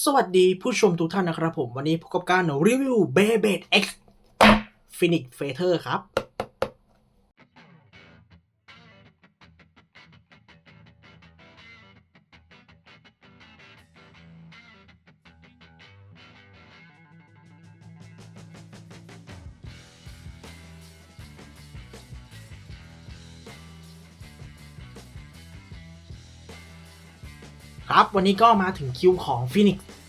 สวัสดีผู้ชมทุกท่านนะครับผม วันนี้พบกับการรีวิว b e b e d X Phoenix Feather ครับ ครับ วันนี้ก็มาถึงคิวของ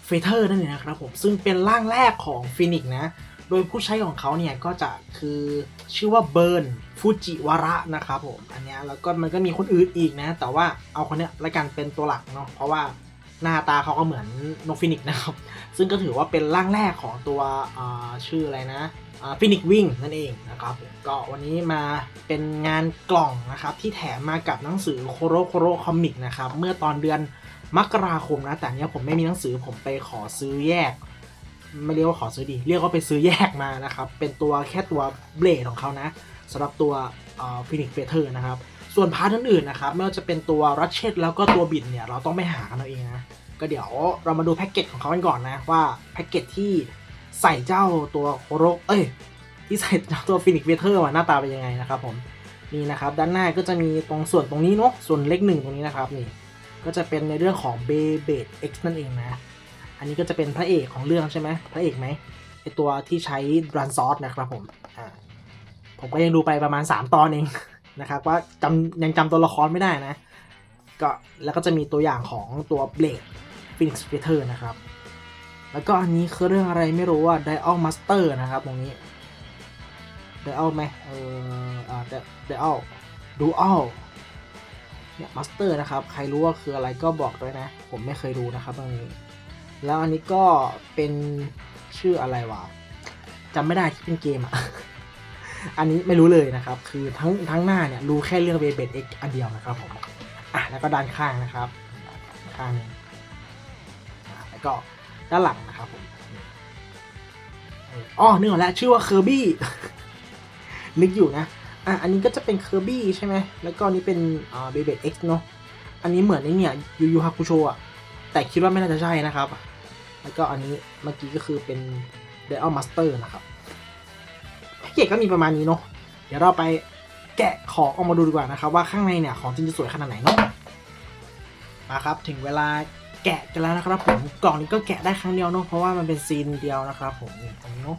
Phoenix f e t e r นั่นเองนะครับผม ซึ่งเป็นร่างแรกของ Phoenix นะ โดยผู้ใช้ของเขาเนี่ยก็จะคือชื่อว่าเบิร์นฟูจิวาระนะครับผม อันนี้แล้วก็มันก็มีคนอื่นอีกนะ แต่ว่าเอาคนเนี้ยละกันเป็นตัวหลักเนาะ เพราะว่าหน้าตาเขาก็เหมือนนกฟินิกนะครับ ซึ่งก็ถือว่าเป็นร่างแรกของตัวชื่ออะไรนะฟินิกวิ่งนั่นเองนะครับผมก็วันนี้มาเป็นงานกล่องนะครับที่แถมมากับหนังสือโคโรโคโรคอมิกนะครับเมื่อตอนเดือน มกราคมนะ แต่เนี้ยผมไม่มีหนังสือผมไปขอซื้อแยก ไม่เรียกว่าขอซื้อดี เรียกว่าไปซื้อแยกมานะครับ เป็นตัวแค่ตัวเบลดของเขานะสำหรับตัวฟินิกเฟเธอร์นะครับ ส่วนพาร์ทอื่นๆนะครับ ไม่ว่าจะเป็นตัวรัชเชตแล้วก็ตัวบิดเนี่ย เราต้องไปหากันเอาเองนะ ก็เดี๋ยวเรามาดูแพ็กเกจของเขากันก่อนนะ ว่าแพ็กเกจที่ใส่เจ้าตัวโคโรเอ้ย ที่ใส่เจ้าตัวฟินิกเฟเธอร์หน้าตาเป็นยังไงนะครับผมนี่นะครับด้านหน้าก็จะมีตรงส่วนตรงนี้เนาะส่วนเล็กหนึ่งตรงนี้นะครับนี่ ก็จะเป็นในเรื่องของเบเบด X นั่นเองนะ อันนี้ก็จะเป็นพระเอกของเรื่องใช่ไหมพระเอกไหมไอตัวที่ใช้รันซอสนะครับผมอ่าผมก็ยังดูไปประมาณ 3 ตอนเองนะครับว่าจำยังจำตัวละครไม่ได้นะก็แล้วก็จะมีตัวอย่างของตัวเบลดฟินิกส์เฟเธอร์นะครับ แล้วก็อันนี้คือเรื่องอะไรไม่รู้ว่าไดอัลมาสเตอร์นะครับตรงนี้ไดอัลไหมเอออ่าไดอัลดูอัล เนี่ยมาสเตอร์นะครับ ใครรู้ว่าคืออะไรก็บอกด้วยนะ ผมไม่เคยดูนะครับตรงนี้ แล้วอันนี้ก็เป็นชื่ออะไรวะจำไม่ได้ที่เป็นเกมอะอันนี้ไม่รู้เลยนะครับ คือทั้งทั้งหน้าเนี่ยรู้แค่เรื่องเบเบดเอ็กอันเดียวนะครับผมอะแล้วก็ด้านข้างนะครับข้างนึงแล้วก็ด้านหลังนะครับผมอ๋อนึกออกแล้วชื่อว่าเคอร์บี้นึกอยู่นะ อะอันนี้ก็จะเป็นเคอร์บี้ใช่ไหมแล้วก็อันนี้เป็นอ่าเบเบดเอ็กซ์เนาะอันนี้เหมือนไอเนี่ยยูยูฮาคุโชอะแต่คิดว่าไม่น่าจะใช่นะครับ แล้วก็อันนี้เมื่อกี้ก็คือเป็น d i a l Master นะครับแพ็กเกจก็มีประมาณนี้เนาะเดี๋ยวเราไปแกะของออกมาดูดีกว่านะครับ ว่าข้างในเนี่ยของจริงจะสวยขนาดไหนเนาะมาครับถึงเวลาแกะกันแล้วนะครับผมกล่องนี้ก็แกะได้ครั้งเดียวเนาะเพราะว่ามันเป็นซีนเดียวนะครับผมนี่ตรงนี้เนาะ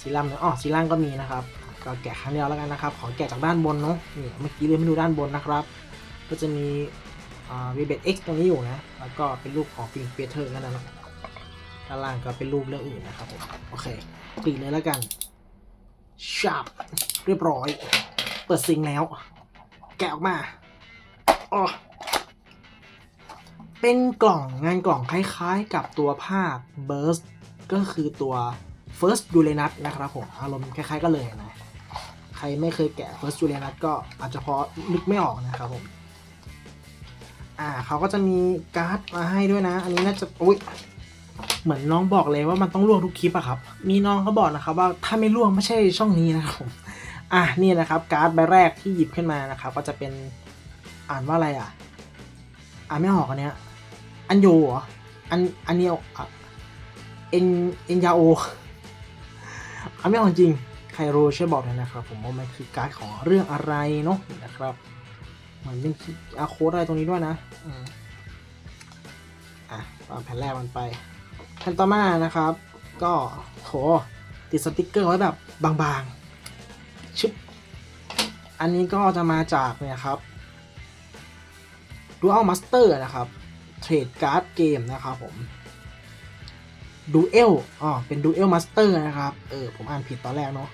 ซีรั่มเนาะอ๋อซีรั่มก็มีนะครับ ก็แกะครั้งเดียวแล้วกันนะครับ ขอแกะจากด้านบนเนาะนี่เมื่อกี้เลยไม่ดูด้านบนนะครับ ก็จะมีวีเบ X ตรงนี้อยู่นะ แล้วก็เป็นรูปของฟิงเฟเธอร์นั่นนะด้านล่างก็เป็นรูปเรื่องอื่นนะครับผมโอเคกรีดเลยแล้วกันชับเรียบร้อย เปิดซิงแล้ว แกะออกมาอ๋อเป็นกล่องงานกล่องคล้ายๆ กับตัวภาค Burst ก็คือตัว First Uranus นะครับผม อารมณ์คล้ายๆกันเลยนะ รไม่เคยแกะ First Uranus ก็อาจจะพอนึกไม่ออกนะครับผม อ่าเขาก็จะมีการ์ดมาให้ด้วยนะ อันนี้น่าจะอุ้ยเหมือนน้องบอกเลยว่ามันต้องล่วงทุกคลิปอะครับ มีน้องเขาบอกนะครับว่าถ้าไม่ล่วงไม่ใช่ช่องนี้นะครับผมอะนี่นะครับการ์ดใบแรกที่หยิบขึ้นมานะครับ ก็จะเป็นอ่านว่าอะไรอะ อ่านไม่ออกอันเนี้ยอันโยเหรออันอันเนียวอะเอ็นเอ็นยาโออ่านไม่ออกจริง ใครรู้ช่วยบอกหน่อยนะครับผมว่ามันคือการ์ดของเรื่องอะไรเนาะนะครับเหมือนเป็นอาโค้ดอะไรตรงนี้ด้วยนะอะวางแผ่นแรกมันไปแผ่นต่อมานะครับ ก็โถติดสติกเกอร์ไว้แบบบางๆ ชึบ อันนี้ก็จะมาจากเนี่ยครับ Dual Master นะครับ เทรดการ์ดเกมนะครับผม Duel อ๋อเป็น Duel Master นะครับ เออ ผมอ่านผิดตอนแรกเนาะ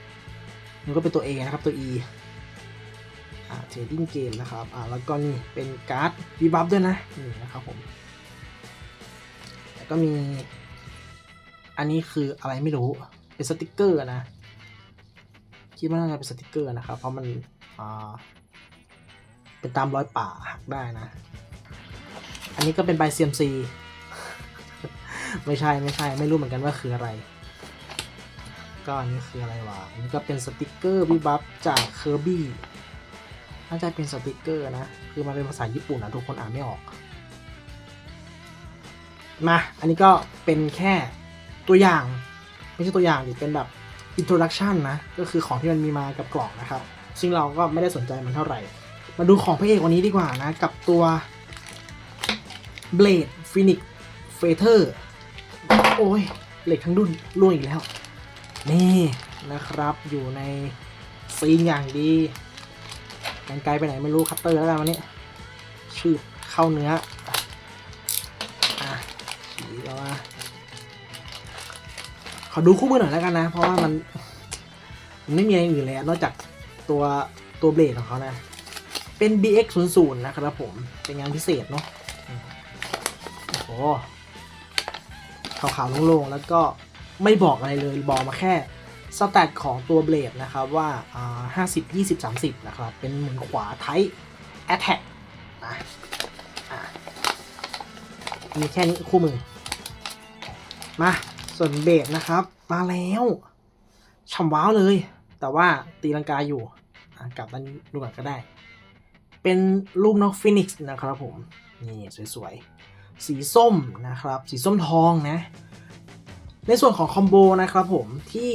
มันก็เป็นตัว A นะครับตัว E อ่าเทรดดิ้งเกมนะครับอ่าแล้วก็นี่เป็นการ์ดวีบัฟด้วยนะนี่นะครับผมแล้วก็มี อันนี้คืออะไรไม่รู้เป็นสติกเกอร์นะคิดว่าน่าจะเป็นสติกเกอร์นะครับ เพราะมันอ่าเป็นตามรอยป่าหักได้นะ อันนี้ก็เป็นใบ CMC ไม่ใช่ไม่ใช่ไม่รู้เหมือนกันว่าคืออะไร ก็อันนี้คืออะไรวะอันนี้ก็เป็นสติกเกอร์วีบัฟจากเคอร์บี้น่าจะเป็นสติกเกอร์นะ คือมันเป็นภาษาญี่ปุ่นนะทุกคนอ่านไม่ออก มา อันนี้ก็เป็นแค่ตัวอย่าง ไม่ใช่ตัวอย่างดิเป็นแบบ introduction นะ ก็คือของที่มันมีมากับกล่องนะครับ ซึ่งเราก็ไม่ได้สนใจมันเท่าไหร่ มาดูของพระเอกวันนี้ดีกว่านะ กับตัว Blade Phoenix f a t e r โอ้ยเหล็กทั้งดุนล่วงอีกแล้ว นี่นะครับอยู่ในซีนอย่างดีกันไกลไปไหนไม่รู้คัตเตอร์แล้วกันวันนี้ชื่อเข้าเนื้ออะฉีกออกมาขอดูคู่มือหน่อยแล้วกันนะ เพราะว่ามันมันไม่มีอะไรอื่นเลยอะนอกจากตัวตัวเบลดของเขานะ เป็น BX 0 0นะครับผม เป็นงานพิเศษเนาะโอ้โหขาวๆโล่งๆ แล้วก็ ไม่บอกอะไรเลยบอกมาแค่สแตทของตัวเบลดนะครับว่าอ่า50 20 30นะครับ เป็นมุนขวาไท Attack นะอะมีแค่นี้คู่มือ มา ส่วนเบสนะครับ มาแล้วช่ำว้าวเลย แต่ว่าตีลังกาอยู่กลับด้านนี้ดูก่อนก็ได้ เป็นลูกนกฟินิกซ์นะครับผม นี่ สวยๆ สีส้มนะครับ สีส้มทองนะ ในส่วนของคอมโบนะครับผมที่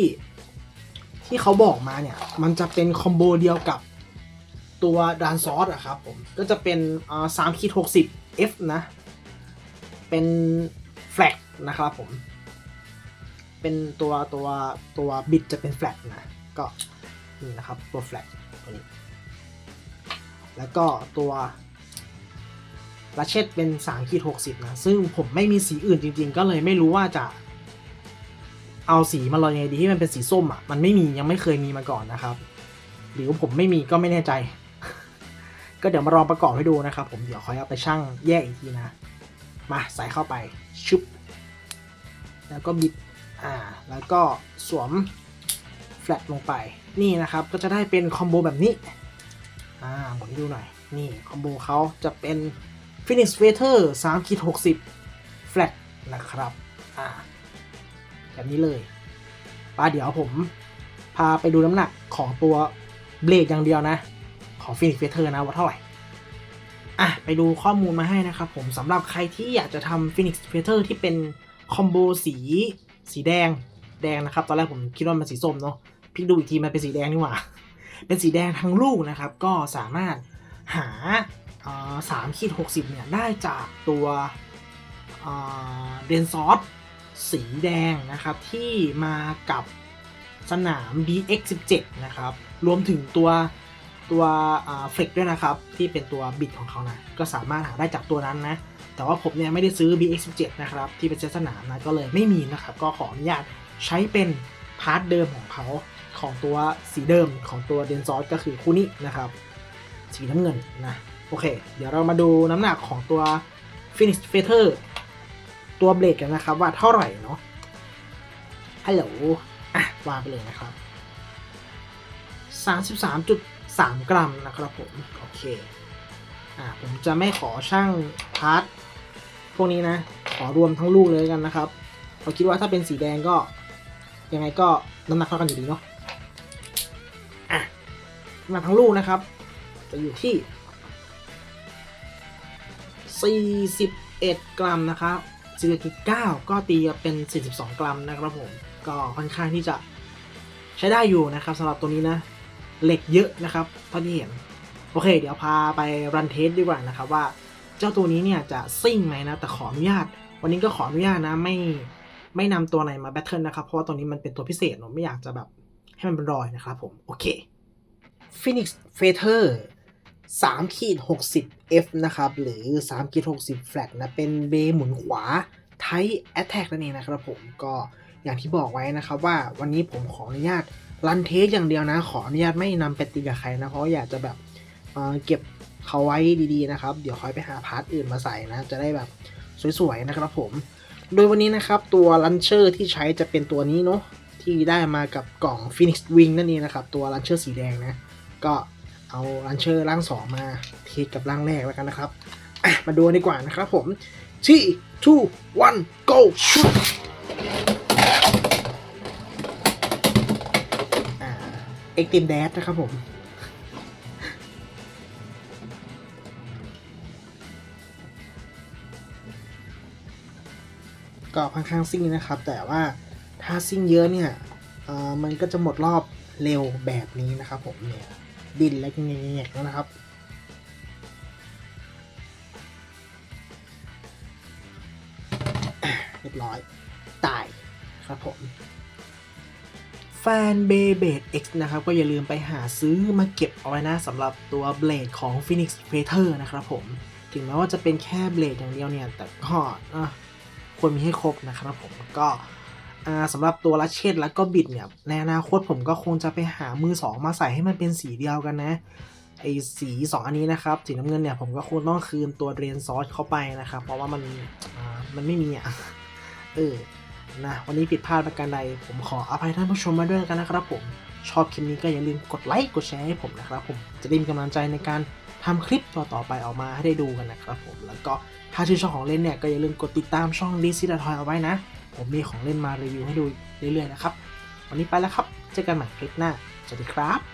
ที่เขาบอกมาเนี่ย มันจะเป็นคอมโบเดียวกับตัวดานซอสอะครับผมก็จะเป็นสามขีดหกสิบ F นะ เป็นแฟลกนะครับผม เป็นตัวตัวตัวบิดจะเป็นแฟลกนะ ก็นี่นะครับตัวแฟลกตัวนี้ แล้วก็ตัวราเชตเป็น3ขีด60นะ ซึ่งผมไม่มีสีอื่นจริงๆ ก็เลยไม่รู้ว่าจะ เอาสีมาลอยยังไงดีที่มันเป็นสีส้มอะมันไม่มียังไม่เคยมีมาก่อนนะครับ หรือว่าผมไม่มีก็ไม่แน่ใจ ก็เดี๋ยวมาลองประกอบให้ดูนะครับ ผมเดี๋ยวคอยเอาไปชั่งแยกอีกทีนะ มาใส่เข้าไปชุบแล้วก็บิดอ่าแล้วก็สวมแฟลตลงไปนี่นะครับก็จะได้เป็นคอมโบแบบนี้อ่าหมุนให้ดูหน่อยนี่คอมโบเขาจะเป็น Phoenix f a t e r 3ขีด60 flat นะครับอ่า แบบนี้เลยป้าเดี๋ยวผมพาไปดูน้ำหนักของตัวเบลดอย่างเดียวนะ ของ Phoenix f a t e r นะว่าเท่าไหร่อะไปดูข้อมูลมาให้นะครับผมสำหรับใครที่อยากจะทำ Phoenix f a t e r ที่เป็นคอมโบสีสีแดงแดงนะครับ ตอนแรกผมคิดว่ามันสีส้มเนาะพลิกดูอีกทีมันเป็นสีแดงนี่หว่า เป็นสีแดงทั้งลูกนะครับ ก็สามารถหาสามขีดหกสิบเนี่ยได้จากตัวเดนซอส สีแดงนะครับที่มากับสนาม DX17 นะครับ รวมถึงตัวตัวเฟกด้วยนะครับ ที่เป็นตัวบิดของเขานะก็สามารถหาได้จากตัวนั้นนะ แต่ว่าผมเนี่ยไม่ได้ซื้อ BX17 นะครับ ที่เป็นเซตสนามนะก็เลยไม่มีนะครับ ก็ขออนุญาตใช้เป็นพาร์ทเดิมของเขาของตัวสีเดิมของตัวเดนซอสก็คือคู่นี้นะครับ สีน้ำเงินนะ โอเค เดี๋ยวเรามาดูน้ำหนักของตัว Phoenix f a t e r ตัวเบรกกันนะครับว่าเท่าไหร่เนาะฮัลโหลอะวางไปเลยนะครับ 33.3 กรัมนะครับผม โอเคอ่าผมจะไม่ขอช่างพาร์ทพวกนี้นะ ขอรวมทั้งลูกเลยกันนะครับเราคิดว่าถ้าเป็นสีแดงก็ ยังไงก็น้ำหนักเท่ากันอยู่ดีเนาะอะมาทั้งลูกนะครับ จะอยู่ที่ 41 กรัมนะครับ 11.9 ก็ตีเป็น 42 กรัมนะครับผม ก็ค่อนข้างที่จะใช้ได้อยู่นะครับสำหรับตัวนี้นะ เหล็กเยอะนะครับเท่าที่เห็น โอเค เดี๋ยวพาไปรันเทสดีกว่านะครับว่าเจ้าตัวนี้เนี่ยจะซิ่งไหมนะ แต่ขออนุญาต วันนี้ก็ขออนุญาตนะไม่ไม่นำตัวไหนมาแบทเทิลนะครับ เพราะว่าตัวนี้มันเป็นตัวพิเศษเนอะไม่อยากจะแบบให้มันเป็นรอยนะครับผม โอเค Phoenix f a t e r 3ขีด60 F นะครับ หรือ3ขีด60 flat นะ เป็นเบหมุนขวา Type Attack นั่นเองนะครับผมก็อย่างที่บอกไว้นะครับว่าวันนี้ผมขออนุญาตรันเทสอย่างเดียวนะ ขออนุญาตไม่นำไปตีกับใครนะ เพราะอยากจะแบบเเก็บเขาไว้ดีๆนะครับ เดี๋ยวค่อยไปหาพาร์ทอื่นมาใส่นะ จะได้แบบสวยๆนะครับผม โดยวันนี้นะครับตัวลันเชอร์ที่ใช้จะเป็นตัวนี้เนาะที่ได้มากับกล่อง Phoenix Wing นั่นเองนะครับ ตัวลันเชอร์สีแดงนะ ก็ เอาลันเชอร์ร่างสองมาเทสกับร่างแรกแล้วกันนะครับมาดูดีกว่านะครับผมที่ two one go shoot อ่าเอ็กติมแดดนะครับผมก็ค่อนข้างซิ่งนะครับ แต่ว่าถ้าซิ่งเยอะเนี่ยมันก็จะหมดรอบเร็วแบบนี้นะครับผมเนี่ย ดินและเงี้ยนะครับ เรียบร้อย ตายครับผม แฟนเบเบด X นะครับ ก็อย่าลืมไปหาซื้อมาเก็บเอาไว้นะสำหรับตัวเบลดของ Phoenix f a t e r นะครับผม ถึงแม้ว่าจะเป็นแค่เบลดอย่างเดียวเนี่ย แต่ก็ควรมีให้ครบนะครับผมก็ สำหรับตัวลัชเชตแล้วก็บิดเนี่ยในอนาคตผมก็คงจะไปหามือสองมาใส่ให้มันเป็นสีเดียวกันนะไอสีสองอันนี้นะครับสีน้ำเงินเนี่ยผมก็คงต้องคืนตัวเรนซอสเข้าไปนะครับ เพราะว่ามันมันไม่มีอะเออนะวันนี้ผิดพลาดประการใดผมขออภัยท่านผู้ชมมาด้วยกันนะครับผมชอบคลิปนี้ก็อย่าลืมกดไลค์กดแชร์ให้ผมนะครับ ผมจะได้มีกำลังใจในการทำคลิปต่อๆไปออกมาให้ได้ดูกันนะครับผมแล้วก็ถ้าชื่นชอบของเล่นเนี่ยก็อย่าลืมกดติดตามช่องดีซีดทอยเอาไว้นะ ผมมีของเล่นมารีวิวให้ดูเรื่อยๆนะครับ วันนี้ไปแล้วครับ เจอกันใหม่คลิปหน้า สวัสดีครับ